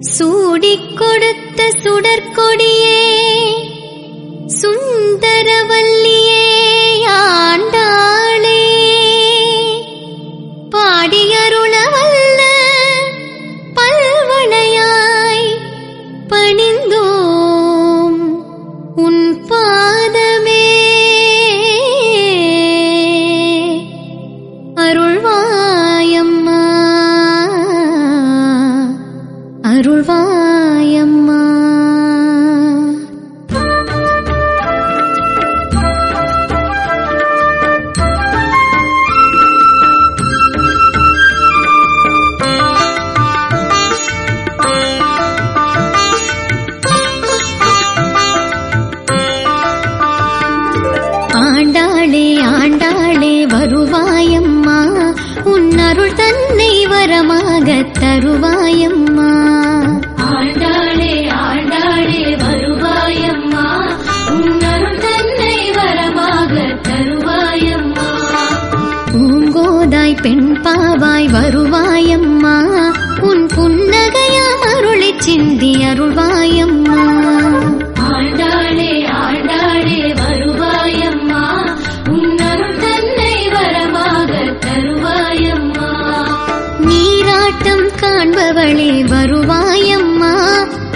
சூடிக் கொடுத்த சுடற்கொடியே சுந்தரவல்லியே ஆண்டாளே. பாடியருளவல்ல பல்வளையாய் பணிந்தோம் உன் பாதமே. அருள்வாயம்மா அருள்வாயம்மா. ஆண்டாளே ஆண்டாளே வருவாயம்மா. உன் அருள் தன்னை வரமாக தருவாயம்மா. பெண் பாவாய் வருவாயம்மா. உன் புன்னகையா அருளை சிந்தி அருள்வாயம்மா.